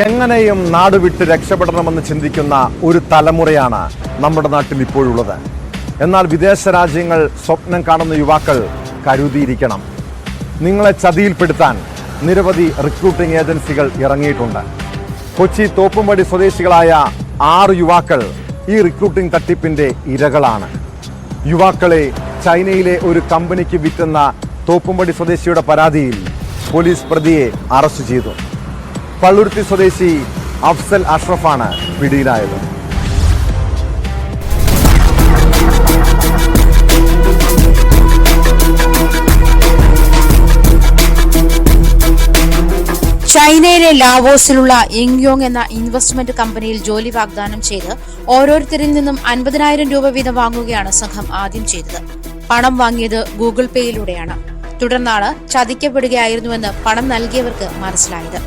എങ്ങനെയും നാട് വിട്ട് രക്ഷപ്പെടണമെന്ന് ചിന്തിക്കുന്ന ഒരു തലമുറയാണ് നമ്മുടെ നാട്ടിൽ ഇപ്പോഴുള്ളത്. എന്നാൽ വിദേശ രാജ്യങ്ങൾ സ്വപ്നം കാണുന്ന യുവാക്കൾ കരുതിയിരിക്കണം. നിങ്ങളെ ചതിയിൽപ്പെടുത്താൻ നിരവധി റിക്രൂട്ടിംഗ് ഏജൻസികൾ ഇറങ്ങിയിട്ടുണ്ട്. കൊച്ചി തോപ്പുംപടി സ്വദേശികളായ ആറ് യുവാക്കൾ ഈ റിക്രൂട്ടിംഗ് തട്ടിപ്പിന്റെ ഇരകളാണ്. യുവാക്കളെ ചൈനയിലെ ഒരു കമ്പനിക്ക് വിറ്റുന്ന തോപ്പുംപടി സ്വദേശിയുടെ പരാതിയിൽ പോലീസ് പ്രതിയെ അറസ്റ്റ് ചെയ്തു. പള്ളുരുത്തി സ്വദേശി അഫ്സൽ അഷ്റഫാണ് പിടിയിലായത്. ചൈനയിലെ ലാവോസിലുള്ള ഇങ്യോങ് എന്ന ഇൻവെസ്റ്റ്മെന്റ് കമ്പനിയിൽ ജോലി വാഗ്ദാനം ചെയ്ത് ഓരോരുത്തരിൽ നിന്നും അൻപതിനായിരം രൂപ വീതം വാങ്ങുകയാണ് സംഘം ആദ്യം ചെയ്തത്. പണം വാങ്ങിയത് ഗൂഗിൾ പേയിലൂടെയാണ്. തുടർന്നാണ് ചതിക്കപ്പെടുകയായിരുന്നുവെന്ന് പണം നൽകിയവർക്ക് മനസ്സിലായത്.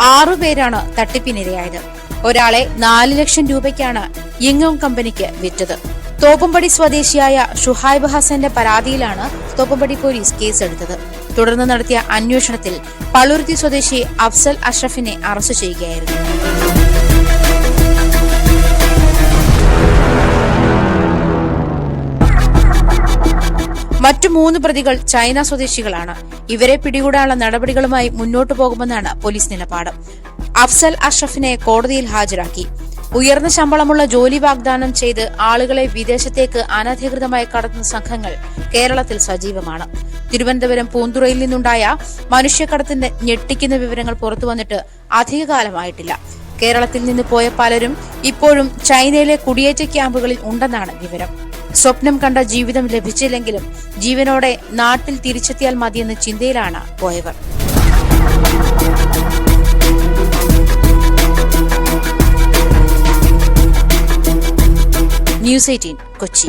ആറുപേരാണ് തട്ടിപ്പിനിരയായത്. ഒരാളെ നാല് ലക്ഷം രൂപയ്ക്കാണ് ഇങ്ങോം കമ്പനിക്ക് വിറ്റത്. തോപ്പുംപടി സ്വദേശിയായ ഷുഹൈബ് ഹസന്റെ പരാതിയിലാണ് തോപ്പുംപടി പോലീസ് കേസെടുത്തത്. തുടർന്ന് നടത്തിയ അന്വേഷണത്തിൽ പളുരുത്തി സ്വദേശി അഫ്സൽ അഷ്റഫിനെ അറസ്റ്റ് ചെയ്യുകയായിരുന്നു. മറ്റു മൂന്ന് പ്രതികൾ ചൈന സ്വദേശികളാണ്. ഇവരെ പിടികൂടാനുള്ള നടപടികളുമായി മുന്നോട്ടു പോകുമെന്നാണ് പോലീസ് നിലപാട്. അഫ്സൽ അഷ്റഫിനെ കോടതിയിൽ ഹാജരാക്കി. ഉയർന്ന ശമ്പളമുള്ള ജോലി വാഗ്ദാനം ചെയ്ത് ആളുകളെ വിദേശത്തേക്ക് അനധികൃതമായി കടത്തുന്ന സംഘങ്ങൾ കേരളത്തിൽ സജീവമാണ്. തിരുവനന്തപുരം പൂന്തുറയിൽ നിന്നുണ്ടായ മനുഷ്യക്കടത്തിന്റെ ഞെട്ടിക്കുന്ന വിവരങ്ങൾ പുറത്തുവന്നിട്ട് അധികകാലമായിട്ടില്ല. കേരളത്തിൽ നിന്ന് പോയ പലരും ഇപ്പോഴും ചൈനയിലെ കുടിയേറ്റ ക്യാമ്പുകളിൽ ഉണ്ടെന്നാണ് വിവരം. സ്വപ്നം കണ്ട ജീവിതം ലഭിച്ചില്ലെങ്കിലും ജീവനോടെ നാട്ടിൽ തിരിച്ചെത്തിയാൽ മതിയെന്ന ചിന്തയിലാണ് പോയവർ. News eighteen Kochi.